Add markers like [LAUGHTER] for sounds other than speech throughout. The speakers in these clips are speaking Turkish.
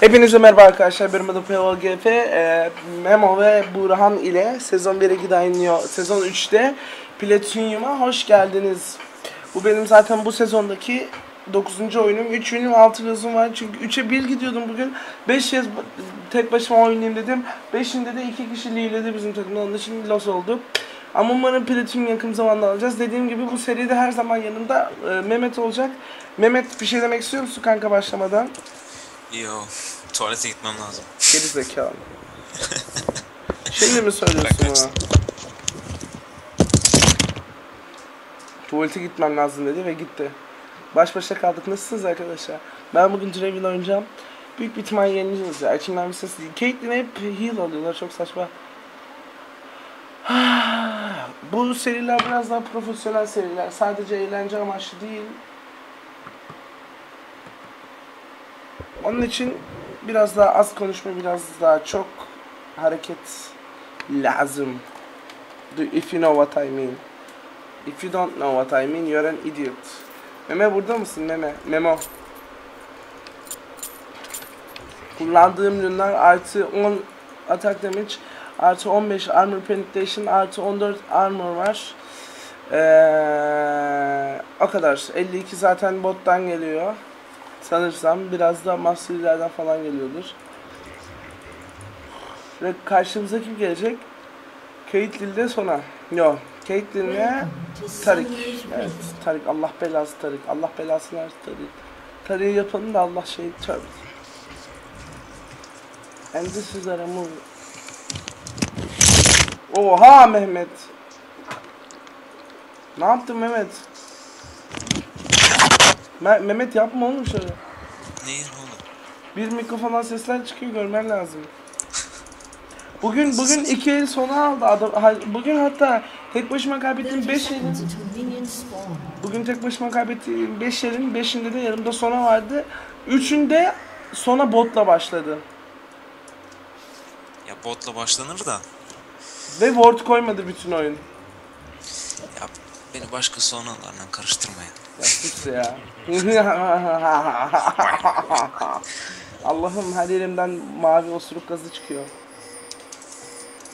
Hepinize merhaba arkadaşlar. Benim adım POGF. Ee, Memo ve Burhan ile sezon 1'e giden sezon 3'te Platinum'a hoş geldiniz. Bu benim zaten bu sezondaki 9. oyunum. 3 günüm 6 yazım var. Çünkü 3'e 1 gidiyordum bugün. 5 yaz tek başıma oynayayım dedim. 5'inde de 2 kişi leadledi bizim takımda. Onun için loss oldu. Ama umarım Platinum yakın zamanda alacağız. Dediğim gibi bu seride her zaman yanımda e, Mehmet olacak. Mehmet bir şey demek istiyor musun kanka başlamadan? Yo, tuvalete gitmem lazım. Geri zekalı. Şimdi mi söylüyorsun bana? Tuvalete gitmem lazım dedi ve gitti. Baş başa kaldık. Nasılsınız arkadaşlar? Ben bugün Draven oynayacağım. Büyük bir ihtimal yenileceğiz ya. İçimden bir ses değil. Caitlyn hep heal alıyorlar. Çok saçma. [SIGHS] Bu seriler biraz daha profesyonel seriler. Sadece eğlence amaçlı değil. Onun için biraz daha az konuşma, biraz daha çok hareket lazım. Do, if you know what I mean. If you don't know what I mean, you're an idiot. Meme burada mısın Meme? Memo. Kullandığım ürünler artı 10 attack damage, artı 15 armor penetration, artı 14 armor var. Ee, o kadar. 52 zaten bottan geliyor. Sanırsam biraz da masterlerden falan geliyordur. Ve karşımıza kim gelecek? Caitlyn de sona. Yok. Caitlyn'le Tarik. Evet. Tarik. Allah belası Tarik. Allah belasını versin Tarik. Tarik'i yapalım da Allah şey tövbe. And this is a remove. Oha Mehmet. Ne yaptın Mehmet? Me- Mehmet yapma oğlum şöyle. Neyin oğlum? Bir mikrofondan sesler çıkıyor görmen lazım. Bugün bugün iki el sona aldı adam. ha- Bugün hatta tek başıma kaybettiğim 5 elin Bugün tek başıma kaybettiğim 5 elin 5'inde de yanımda sona vardı. Üçünde sona botla başladı. Ya botla başlanır da. Ve ward koymadı bütün oyun. Ya beni başka sonalarla karıştırmayın. Ya sus ya. Allah'ım her yerimden mavi osuruk gazı çıkıyor.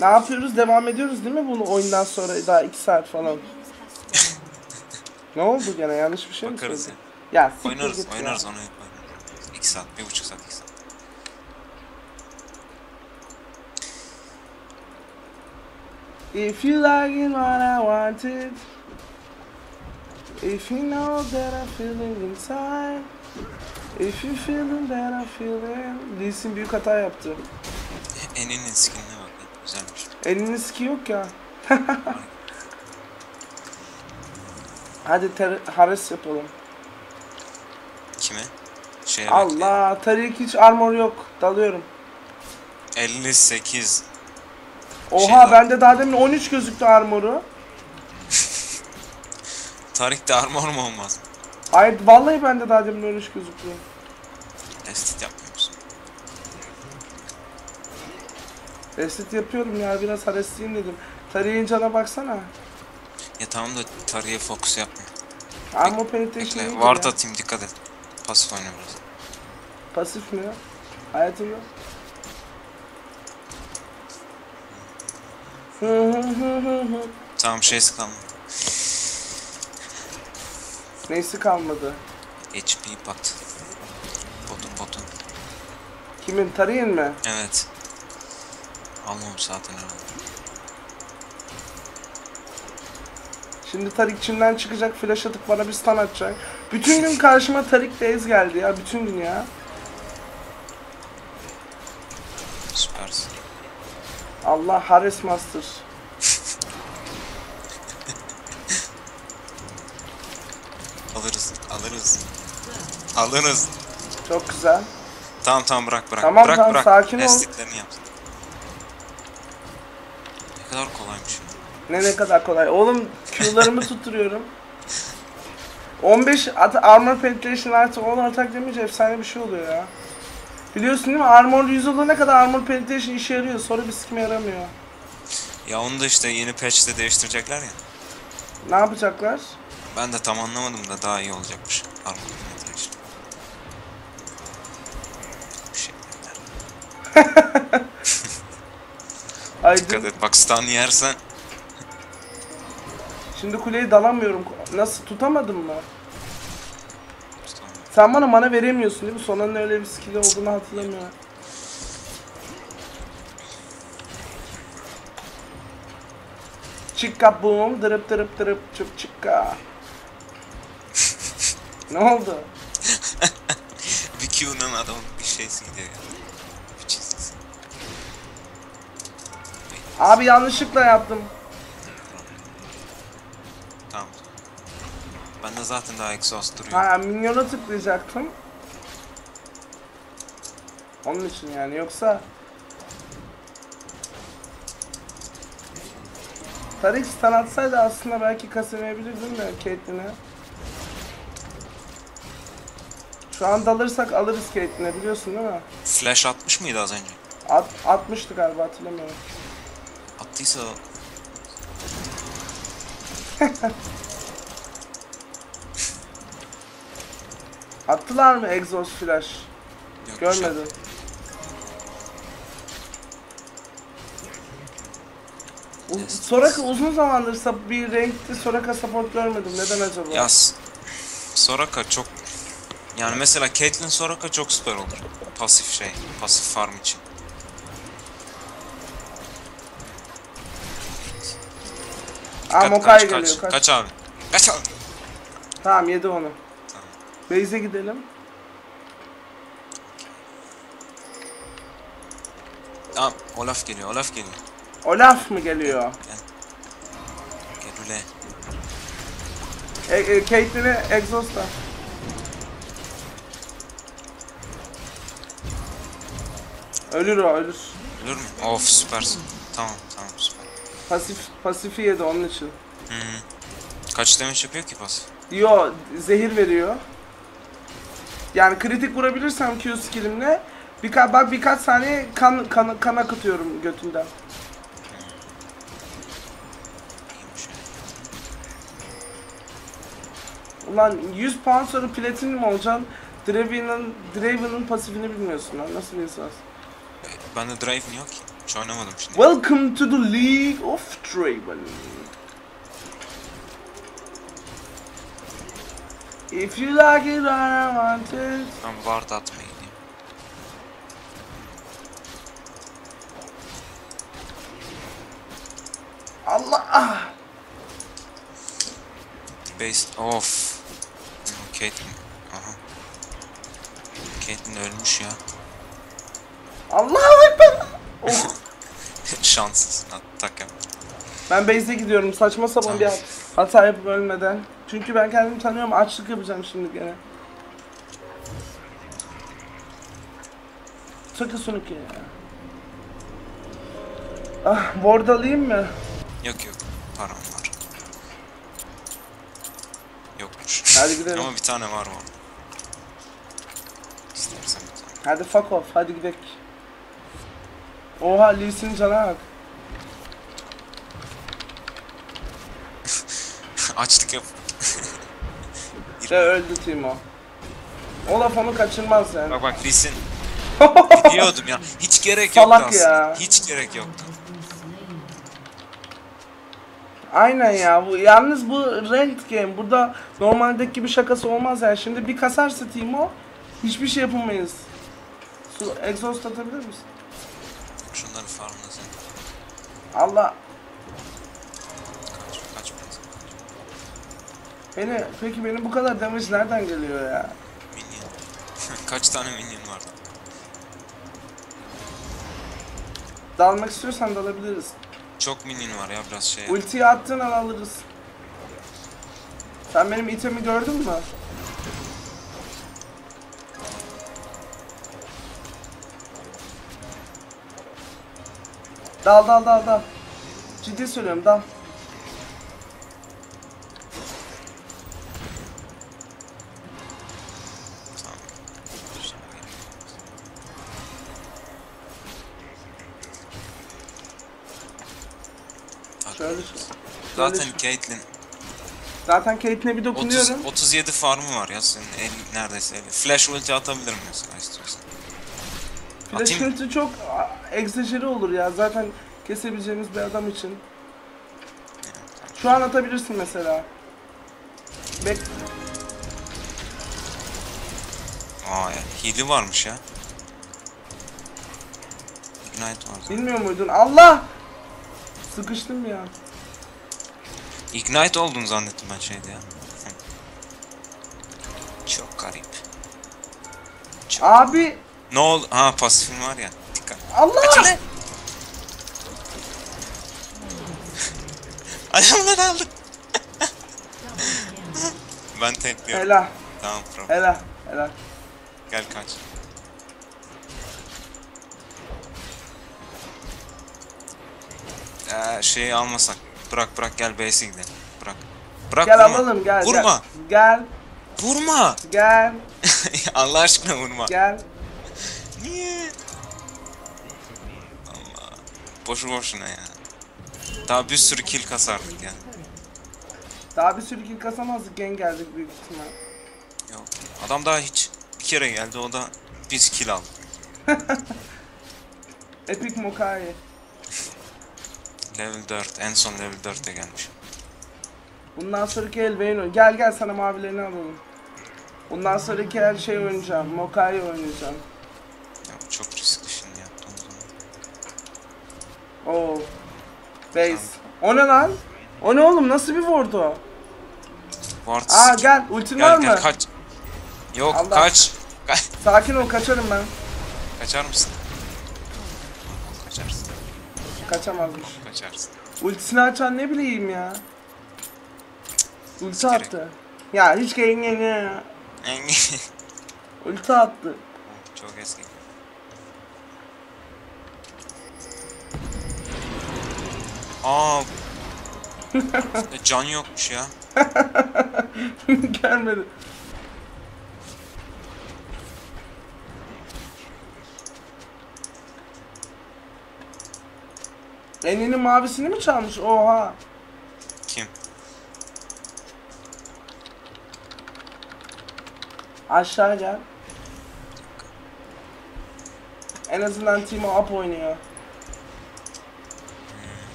Ne yapıyoruz? Devam ediyoruz değil mi bunu oyundan sonra daha 2 saat falan? ne oldu gene? Yanlış bir şey mi Bakarız söyledim? ya. Ya siktir Oynarız, git ya. oynarız onu yapalım. 2 saat, 1,5 saat, 2 saat. If you like it what I wanted If you know that I'm feeling inside If you feeling that I'm feeling Lee Sin büyük hata yaptı. Eninin skinine bak. Güzelmiş. Elinin ski yok ya. [LAUGHS] Hadi ter- Hares yapalım. Kime? Şeye. Allah, Tarik hiç armor yok. Dalıyorum. 58. Oha Şey bende daha demin 13 gözüktü armoru. Tarihte armor mu olmaz? Hayır vallahi bende daha demin 13 gözüktü. Test yapmıyor musun? Reset yapıyorum ya biraz Haresliyim dedim. Tarik'in cana baksana. Ya tamam da tarihe fokus yapma. Armor penetration Bekle. Ward ya. atayım dikkat et. Pasif oyna biraz. Pasif mi? Hı hı hı. Tamam şey sıkalım. Neysi kalmadı? HP pat. Botun botun. Kimin? Tarik'in mi? Evet. Almamış zaten herhalde. Şimdi Tarik içinden çıkacak flash atıp bana bir stun atacak. Bütün gün karşıma Tarik Days geldi ya bütün gün ya. Süpersin. Allah Hares Master. Alırız, alırız. Alırız. Çok güzel. Tamam tamam bırak bırak. Tamam, bırak tamam, bırak. sakin ol. Lastiklerini yapsın. Ne kadar kolaymış. Ne ne kadar kolay. Oğlum Q'larımı [LAUGHS] tutturuyorum. 15 at armor penetration artı 10 atak damage efsane bir şey oluyor ya. Biliyorsun değil mi? Armor 100 olana kadar armor penetration işe yarıyor. Sonra bir sikime yaramıyor. Ya onu da işte yeni patch'te değiştirecekler ya. Ne yapacaklar? Ben de tam anlamadım da daha iyi olacakmış. Armor penetration. Şey. [LAUGHS] Dikkat et bak stun yersen Şimdi kuleyi dalamıyorum. Nasıl tutamadım mı? Sen bana mana veremiyorsun değil mi? Sonanın öyle bir skill olduğunu hatırlamıyorum. Çıkka boom, dırıp dırıp dırıp çıp çıkka. Ne oldu? [LAUGHS] bir Q'nun adamın bir şeysi gidiyor ya. Bir çizgisi. Abi yanlışlıkla yaptım. Tamam. Ben de zaten daha exhaust duruyor. Ha minyona tıklayacaktım. Onun için yani yoksa Tarik stun atsaydı aslında belki kasamayabilirdim de Caitlyn'e. Şu an dalırsak alırız Caitlyn'e biliyorsun değil mi? Flash atmış mıydı az önce? At, atmıştı galiba hatırlamıyorum. Attıysa [LAUGHS] Attılar mı exhaust flash? yok şey. Görmedim. Yes. Soraka uzun zamandır bir renkli Soraka support görmedim. Neden acaba? Ya Soraka çok yani mesela Caitlyn Soraka çok süper olur. Pasif şey, pasif farm için. Aa Kaç, Mokai kaç, geliyor. kaç, Kaç. kaç abi. Kaç abi. Tamam yedi onu. Tamam. Base'e gidelim. Tamam, Olaf geliyor, Olaf geliyor. Olaf mı geliyor? Gel ule. E, e, Caitlyn'e exhaust'a. Ölür o ölür. Ölür mü? Of süpersin. Tamam, tamam süper. Pasif pasifi yedi onun için. Hı hı. Kaç damage yapıyor ki pasif? Yo zehir veriyor. Yani kritik vurabilirsem Q skillimle birka bak birkaç saniye kan, kan, kan akıtıyorum ya. Ulan 100 puan sonra platinum olacaksın. Draven'ın Draven'ın pasifini bilmiyorsun lan. Nasıl bir insan? Bende Draven yok ki. Hiç oynamadım şimdi. Welcome to the League of Draven. If you like it, I want it. Ben ward atmaya gideyim. Allah ah. Base... Of. Hmm, Caitlyn. Aha. Caitlyn ölmüş ya. Allahu Ekber. Oh. [LAUGHS] Şanssız. Yap. Ben base'e gidiyorum. Saçma sapan Tamam. bir hat- hata yapıp ölmeden. Çünkü ben kendimi tanıyorum. Açlık yapacağım şimdi gene. Sakın Sonic ya. Ah, ward alayım mı? Yok yok. Param var. Yokmuş. Hadi gidelim. [LAUGHS] Ama bir tane var var. İstersen bir tane. Hadi fuck off. Hadi gidelim. Oha Lee Sin cana bak. [LAUGHS] Açlık yap. İşte [LAUGHS] öldü Timo. Olaf onu kaçırmaz yani. Bak bak Lisin. Biliyordum [LAUGHS] ya. Hiç gerek Salak yoktu aslında. ya. Hiç gerek yoktu. Aynen ya bu yalnız bu ranked game burada normaldeki gibi şakası olmaz yani şimdi bir kasarsa Timo hiçbir şey yapamayız. Su exhaust atabilir misin? Şunları farmlasın. Allah Kaç, kaç biraz. beni peki benim bu kadar damage nereden geliyor ya? Minion. [LAUGHS] kaç tane minion vardı? Dalmak istiyorsan dalabiliriz. Çok minion var ya biraz şey. Ultiyi attığın an alırız. Sen benim itemi gördün mü? Dal dal dal dal. Ciddi söylüyorum dal. Şöyle Zaten Caitlyn Zaten Kate'ine bir 30, dokunuyorum. 37 farmı var ya senin el, neredeyse eli. Flash ulti atabilirim mesela istiyorsan. Flash Atayım. ulti çok egzajeri olur ya. Zaten kesebileceğimiz bir adam için. Şu an atabilirsin mesela. Bek Aa hili varmış ya. Ignite var. bilmiyor muydun? Allah! Sıkıştım ya. Ignite oldun zannettim ben şeyde ya. Çok garip. Çok... Abi Ne oldu? Ha pasifim var ya. Allah! Açılın. Adamları aldık. ben tekliyorum. Helal, Tamam pro. helal, helal. Gel kaç. Ee, şeyi almasak. Bırak bırak gel base'e gidelim. Bırak. Bırak Gel vurma. alalım gel. Vurma. Gel, Vurma. gel, [LAUGHS] Allah aşkına vurma. gel. Boşu boşuna ya. Daha bir sürü kill kasardık ya. Daha bir sürü kill kasamazdık. Gen geldik büyük ihtimal. Yok. Adam daha hiç bir kere geldi o da biz kill aldık. [LAUGHS] Epic Mokai. Level 4. En son level 4'e gelmiş. Bundan sonraki el beğen Gel gel sana mavilerini alalım. Bundan sonraki her şey oynayacağım. Mokai oynayacağım. Ya çok Oo. Base. O ne lan? O ne oğlum? Nasıl bir o? Ward Aa gel. Ultin var Gel mı? gel kaç. Yok Allah. kaç. Sakin ol kaçarım ben. Kaçar mısın? Kaçarsın. Kaçamazmış. Kaçarsın. Ultisini açan ne bileyim ya. Ulti gerek. attı. Ya hiç ya. [LAUGHS] Ulti attı. çok eski. Aa. [LAUGHS] E, Can yokmuş ya. [LAUGHS] Gelmedi. Eninin mavisini mi çalmış? Oha. Kim? Aşağı gel. En azından Timo up oynuyor.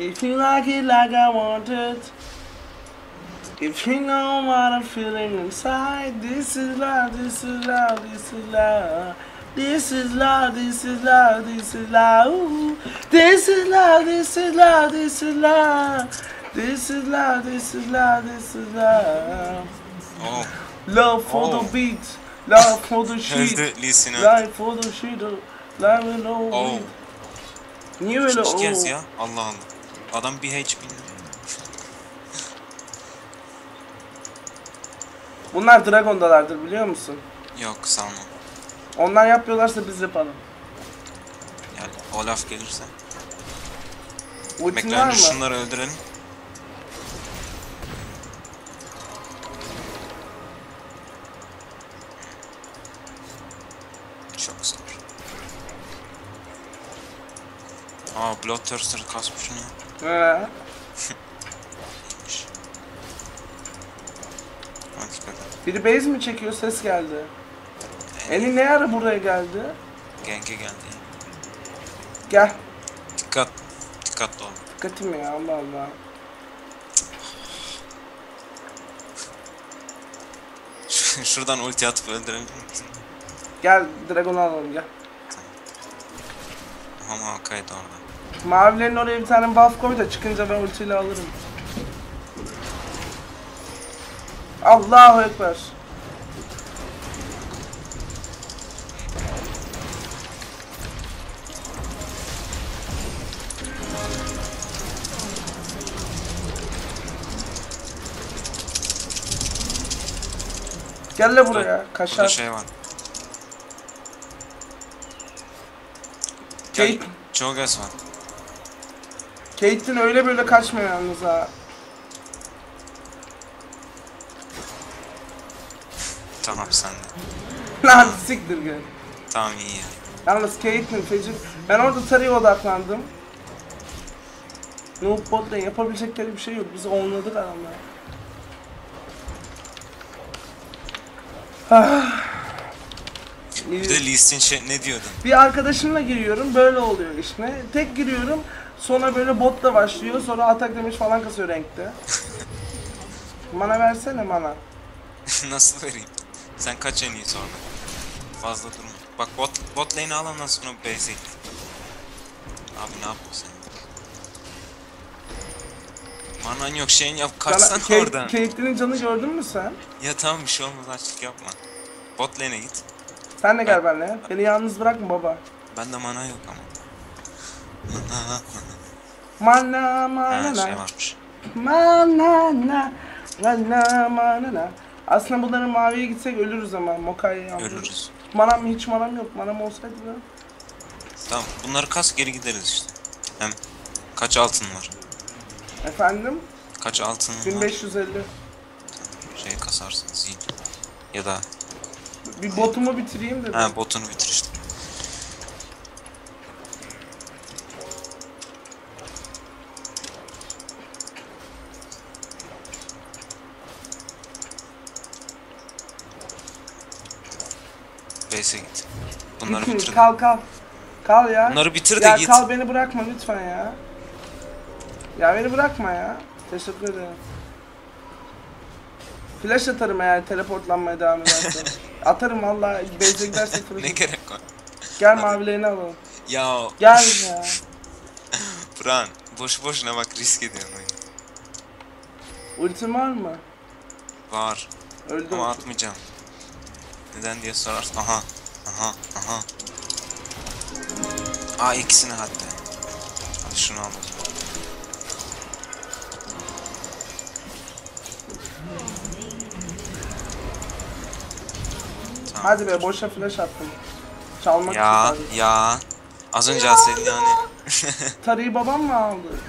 If you like it like I want it If you know what I'm feeling inside This is love, this is love, this is love This is love, this is love, this is love Ooh. This is love, this is love, this is love This is love, this is love, this is love Oh. Love for Oh. the beat Love for the shit Öldü Lee Sin öldü. Life for the shit Love no Oh. beat Niye öyle İki kez oh? ya. Allah Allah. Adam bir HP. Bunlar Dragon'dalardır biliyor musun? Yok sanmam. Onlar yapıyorlarsa biz yapalım. Yani Olaf gelirse. Ultin Bekle var önce mı? şunları öldürelim. Çok zor. Aa Bloodthirster kasmış ne? Et. Biri base mi çekiyor ses geldi. Eni ne ara buraya geldi? Genge geldi. Gel. Dikkat. Dikkatli ol. Dikkatim ya Allah Allah. [LAUGHS] Şuradan ulti atıp öldürebilir misin? Gel Dragon'u alalım gel. Ama Hakkay'da orada. Mavilerin oraya bir tane buff koy da çıkınca ben ultiyle alırım. Allahu Ekber. Gel de buraya. Burada Kaşar. şey var. Kate, Gel. Cho'Gath var. Kate'in öyle böyle kaçmıyor yalnız ha. Tamam sen de. Lan siktir gel. Tamam iyi ya. Yalnız Caitlyn feci. Ben orada Tari'ye odaklandım. Noob botla yapabilecekleri bir şey yok. Bizi onladık adamlar. Bir de Lee ne diyordun? Bir arkadaşımla giriyorum böyle oluyor işte. Tek giriyorum sonra böyle botla başlıyor sonra atak demiş falan kasıyor renkte. mana versene mana. [LAUGHS] Nasıl vereyim? Sen kaç en iyi sonra. Fazla durma. Bak bot, bot lane'i al ondan sonra base'e git. Abi ne yapıyorsun sen? Manan yok şeyin yap kaçsana Sana- oradan. Caitlyn'in canı gördün mü sen? Ya tamam bir şey olmaz açlık yapma. Bot lane'e git. Sen de gel benimle. Beni yalnız bırakma baba. Bende mana yok ama. [LAUGHS] [LAUGHS] Mana mana na. Mana na. Mana mana na. Aslında bunların maviye gitsek ölürüz ama Mokai'ye. Ölürüz. Manam hiç manam yok. Manam olsaydı da. Tamam bunları kas geri gideriz işte. Hem kaç altın var? Efendim? Kaç altın var? 1550. Şey kasarsın zil. Ya da Bir botumu bitireyim dedim. ha botunu bitir işte. Base'e git. Bunları Bitir, bitir. Kal kal. Kal ya. Bunları bitir de ya git. kal beni bırakma lütfen ya. Ya beni bırakma ya. Teşekkür ederim. Flash atarım eğer teleportlanmaya devam edersen. [LAUGHS] atarım valla. Base'e giderse flash Ne gerek var? Gel mavilerini alalım. Ya Gel ya. [LAUGHS] Fran boş boşuna bak risk ediyorsun oyunu. Ultin var mı? Var Öldüm. ama atmayacağım. Neden diye sorarsın. Aha. Aha. Aha. Aa ikisini hatta. Hadi şunu al. Tamam. Hadi be boşa flash attım. Çalmak Ya için. ya. Az önce alsaydın yani. [LAUGHS] Tarıyı babam mı aldı?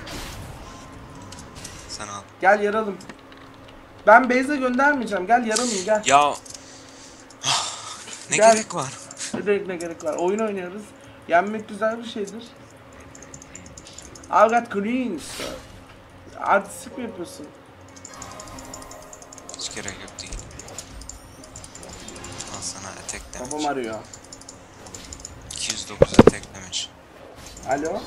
Sen al. Gel yaralım. Ben base'e göndermeyeceğim. Gel yaralım gel. Ya. Ne Gel. gerek var? Ne gerek ne gerek var. Oyun oynuyoruz. Yenmek güzel bir şeydir. I got greens. Artistik mi yapıyorsun? Hiç gerek yok değil. Al sana attack Babam damage. arıyor. 209 attack damage. Alo?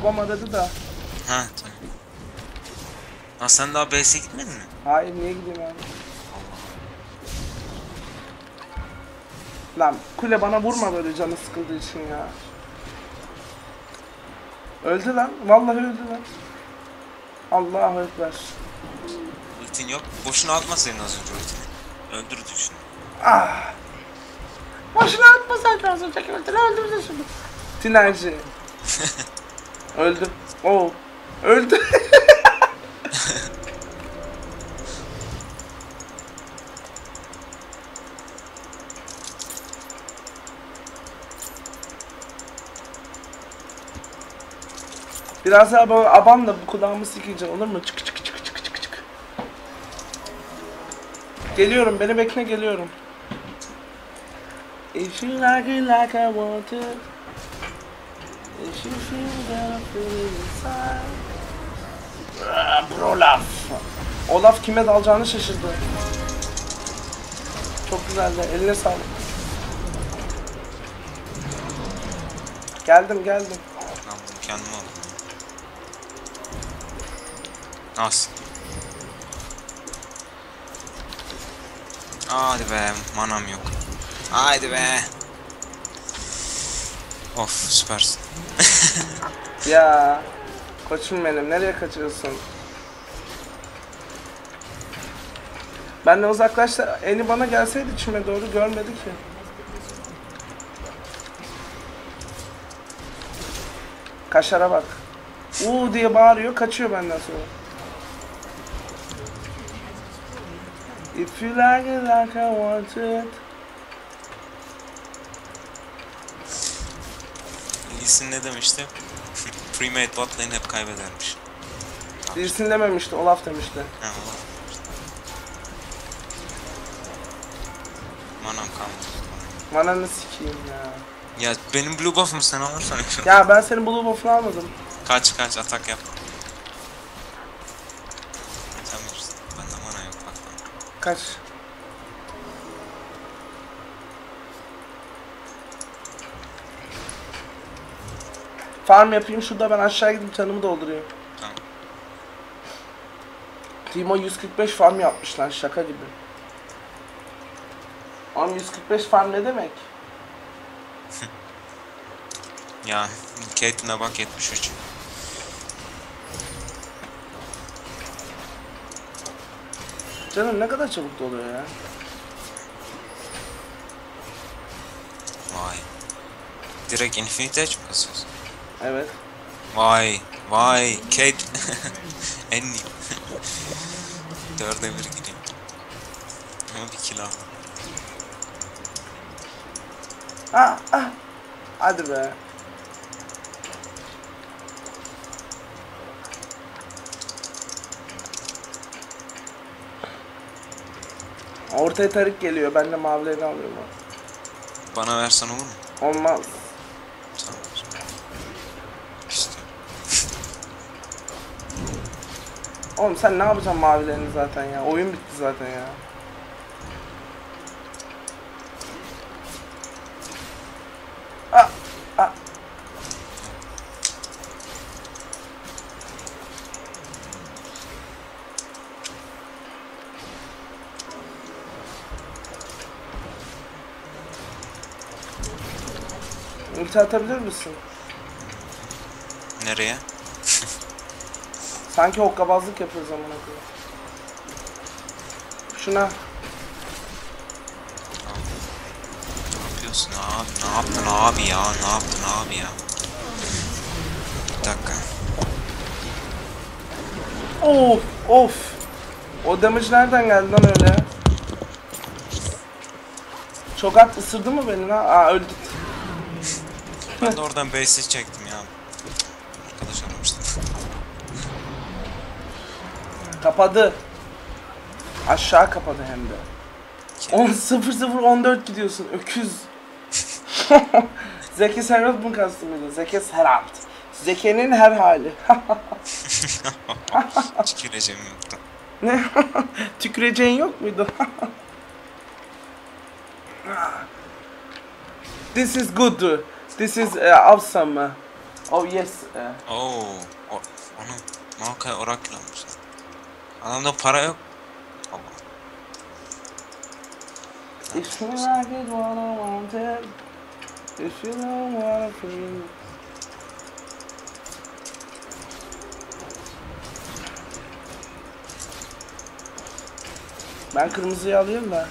Babam aradı da. ha tamam. Ha sen daha base'e gitmedin mi? Hayır niye gideyim abi? Lan kule bana vurma böyle canı sıkıldığı için ya. Öldü lan. Vallahi öldü lan. Allahu Ekber. Ultin yok. Boşuna atmasaydın az önce ultini. Öldürdü şunu. Ah. Boşuna atmasaydın az önceki ultini öldürdü şimdi. Tinerci. [LAUGHS] öldü. Oo. Öldü. [LAUGHS] Biraz daha böyle aban da bu kulağımı sikince olur mu? Çık çık çık çık çık çık. Geliyorum, beni bekle geliyorum. If you like it like I want it you feel that I feel it inside Ah, Bro laf Olaf kime dalacağını şaşırdı Çok güzeldi, eline sağlık Geldim geldim Ben bunu kendime alayım. Az. Hadi be manam yok. Haydi be. Of süpersin. [LAUGHS] Ya Koçum benim nereye kaçıyorsun Benden uzaklaştı. Eni bana gelseydi içime doğru görmedi ki. Kaşara bak. Uuu diye bağırıyor, kaçıyor benden sonra. If you like it like I want it. Lee'sin ne demişti? Premade bot lane hep kaybedermiş. Birisi dememişti, Olaf demişti. Ha ulan. Manam kalmadı. Mananı sikeyim ya. Ya benim blue buff'ım sen alırsan Ya ben senin blue buff'unu almadım. Kaç kaç atak yap. Sen bilirsin. Bende mana yok bak. Kaç. Farm yapayım şurada ben aşağı gidip canımı doldurayım. Tamam. Timo 145 farm yapmış lan şaka gibi. Oğlum 145 farm ne demek? [LAUGHS] Ya Caitlyn'e bak 73. Canım ne kadar çabuk doluyor ya. Vay. Direkt Infinity Edge mi kasıyorsun? Evet. Vay. Vay. Kate. [LAUGHS] en iyi. Dörde bir gideyim. Ama bir kill aldım. Ah ah. Hadi be. Ortaya tarık geliyor. Ben de mavilerini alıyorum. Bana versen olur mu? Olmaz. Tamam. İşte. Oğlum sen ne yapacaksın mavilerini zaten ya? Oyun bitti zaten ya. Ah, ah. Ulti atabilir misin? Nereye? Sanki hokkabazlık yapıyoruz amına koyayım. Şuna. Ne yapıyorsun abi? Ne yaptın abi ya? Ne yaptın abi ya? Bir dakika. Of of. O damage nereden geldi lan öyle? Çok at ısırdı mı beni lan? Aa öldük. Ben de oradan base'i çektim Kapadı. Aşağı kapadı hem de. 10 0 0 14 gidiyorsun öküz. [LAUGHS] Zeki Serhat mı kastım mıydı? Zeki Serhat. Zeke'nin her hali. [LAUGHS] Tüküreceğim yoktu. ne? [LAUGHS] Tüküreceğin yok muydu? This is good. This is uh, awesome. Oh yes. uh, Oo. O, onu Maokai Oracle almışlar. Adamda para yok. Feel. Ben kırmızıyı alayım da.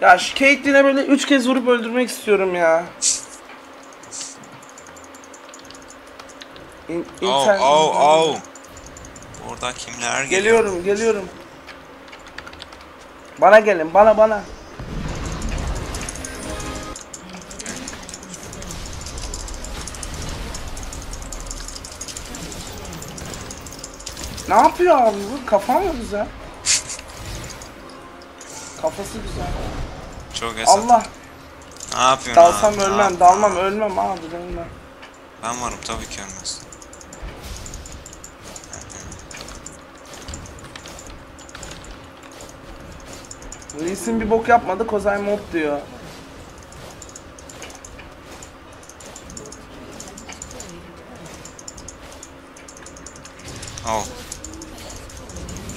ya şu Caitlyn'e böyle üç kez vurup öldürmek istiyorum ya. İn, Oh internet- oh oh. Orada kimler geliyor? Geliyorum, geliyorum. Bana gelin, bana bana. Ne yapıyor abi bu? Kafa mı güzel? [LAUGHS] Kafası güzel. Çok hesap. Allah, Ne yapıyorsun dalsam abi? Ne ölmem, yapıyorsun? dalmam ölmem abi, ölmem. Ben varım tabii ki ölmez. Lee Sin bir bok yapmadı, Kozai mod diyor.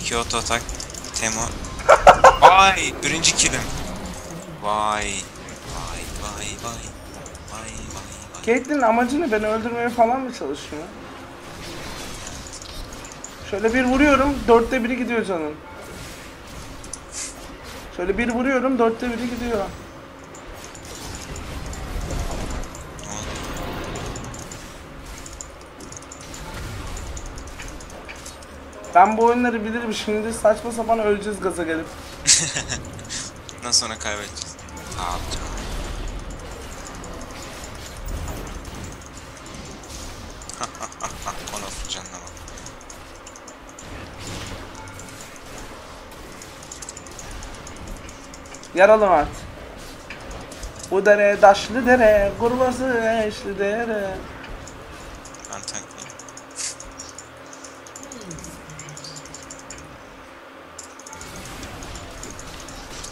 İki auto atak. Temo. [LAUGHS] Vay! Birinci killim. Vay. Vay vay vay. Vay vay vay. Caitlyn'in amacı ne? Beni öldürmeye falan mı çalışıyor? Şöyle bir vuruyorum, dörtte biri gidiyor canın. Şöyle bir vuruyorum, dörtte biri gidiyor. Ben bu oyunları bilirim şimdi saçma sapan öleceğiz gaza gelip. [LAUGHS] Bundan sonra kaybedeceğiz. Abi canım. Yaralı Mert. Bu dere taşlı dere, kurması eşli dere. Ben tanklayayım.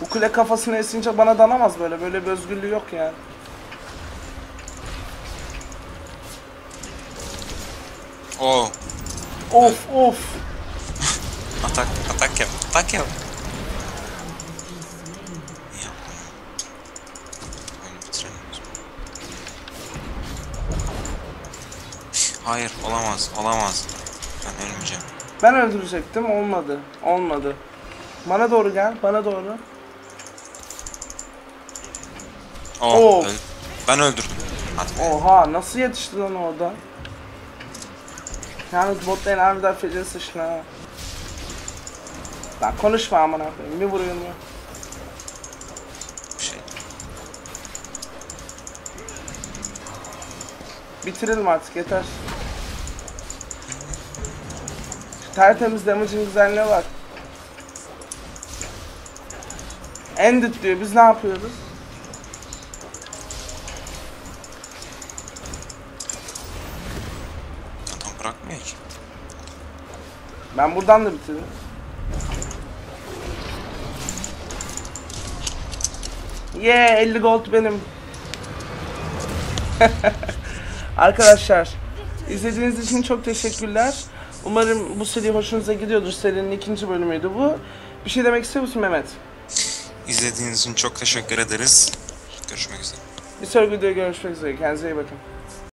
Bu kule kafasını esince bana danamaz böyle. Böyle bir özgürlüğü yok yani. Oo. Of of. Atak, atak yap, atak yap. Niye yaptın? Oyunu bitiremiyoruz. Hayır, olamaz, olamaz. Ben ölmeyeceğim. Ben öldürecektim olmadı. Olmadı. Bana doğru gel. Bana doğru. Oh, Oo. öl- Ben öldürdüm. Hadi. Oha nasıl yetişti lan orada? Yalnız bot lane harbiden feci sıçtı ha. Lan konuşma amına koyayım. Bir vuruyorum ya. Bir şey. Bitirelim artık yeter. Tertemiz damage'in güzelliğine bak. Ended diyor. Biz ne yapıyoruz? Adam bırakmıyor ki. Ben buradan da bitiririm. Yeah 50 gold benim. [LAUGHS] Arkadaşlar izlediğiniz için çok teşekkürler. Umarım bu seri hoşunuza gidiyordur. Serinin ikinci bölümüydü bu. Bir şey demek istiyor musun Mehmet? İzlediğiniz için çok teşekkür ederiz. Görüşmek üzere. Bir sonraki videoda görüşmek üzere. Kendinize iyi bakın.